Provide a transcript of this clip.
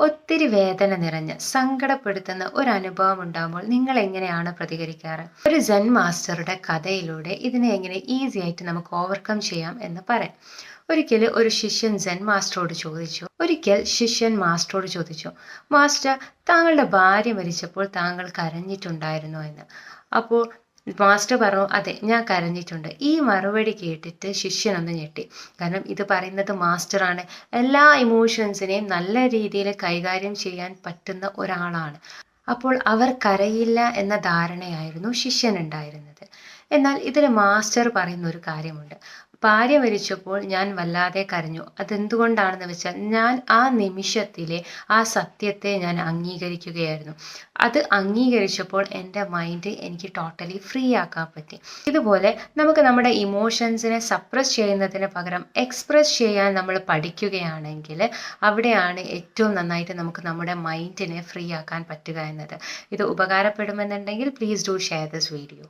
ഒത്തിരി വേദന നിറഞ്ഞ് സങ്കടപ്പെടുത്തുന്ന ഒരു അനുഭവം ഉണ്ടാകുമ്പോൾ നിങ്ങൾ എങ്ങനെയാണ് പ്രതികരിക്കാറ്? ഒരു ജൻ മാസ്റ്ററുടെ കഥയിലൂടെ ഇതിനെ എങ്ങനെ ഈസി ആയിട്ട് നമുക്ക് ഓവർകം ചെയ്യാം എന്ന് പറയാം. ഒരിക്കൽ ഒരു ശിഷ്യൻ ജൻ മാസ്റ്ററോട് ചോദിച്ചു. ഒരിക്കൽ ശിഷ്യൻ മാസ്റ്ററോട് ചോദിച്ചു. മാസ്റ്റർ താങ്കളുടെ ഭാര്യ മരിച്ചപ്പോൾ താങ്കൾ കരഞ്ഞിട്ടുണ്ടായിരുന്നോ? എന്ന്. അപ്പോൾ മാസ്റ്റർ പറഞ്ഞു അതെ ഞാൻ കരഞ്ഞിട്ടുണ്ട്. ഈ മറുപടി കേട്ടിട്ട് ശിഷ്യനൊന്ന് ഞെട്ടി. കാരണം ഇത് പറയുന്നത് മാസ്റ്ററാണ്. എല്ലാ ഇമോഷൻസിനെയും നല്ല രീതിയിൽ കൈകാര്യം ചെയ്യാൻ പറ്റുന്ന ഒരാളാണ്. അപ്പോൾ അവർ കരയില്ല എന്ന ധാരണയായിരുന്നു ശിഷ്യനുണ്ടായിരുന്നത് എന്നാൽ ഇതിൽ മാസ്റ്റർ പറയുന്ന ഒരു കാര്യമുണ്ട്. ഭാര്യ മരിച്ചപ്പോൾ ഞാൻ വല്ലാതെ കരഞ്ഞു. അതെന്തുകൊണ്ടാണെന്ന് വെച്ചാൽ ഞാൻ ആ നിമിഷത്തിലെ ആ സത്യത്തെ ഞാൻ അംഗീകരിക്കുകയായിരുന്നു. അത് അംഗീകരിച്ചപ്പോൾ എന്റെ മൈൻഡ് എനിക്ക് ടോട്ടലി ഫ്രീ ആക്കാൻ പറ്റി. ഇതുപോലെ നമുക്ക് നമ്മുടെ ഇമോഷൻസിനെ സപ്രസ് ചെയ്യുന്നതിന് പകരം എക്സ്പ്രസ് ചെയ്യാൻ നമ്മൾ പഠിക്കുകയാണെങ്കിൽ അവിടെയാണ് ഏറ്റവും നന്നായിട്ട് നമുക്ക് നമ്മുടെ മൈൻഡിനെ ഫ്രീ ആക്കാൻ പറ്റുക എന്നത്. ഇത് ഉപകാരപ്പെടുമെന്നുണ്ടെങ്കിൽ please do share this video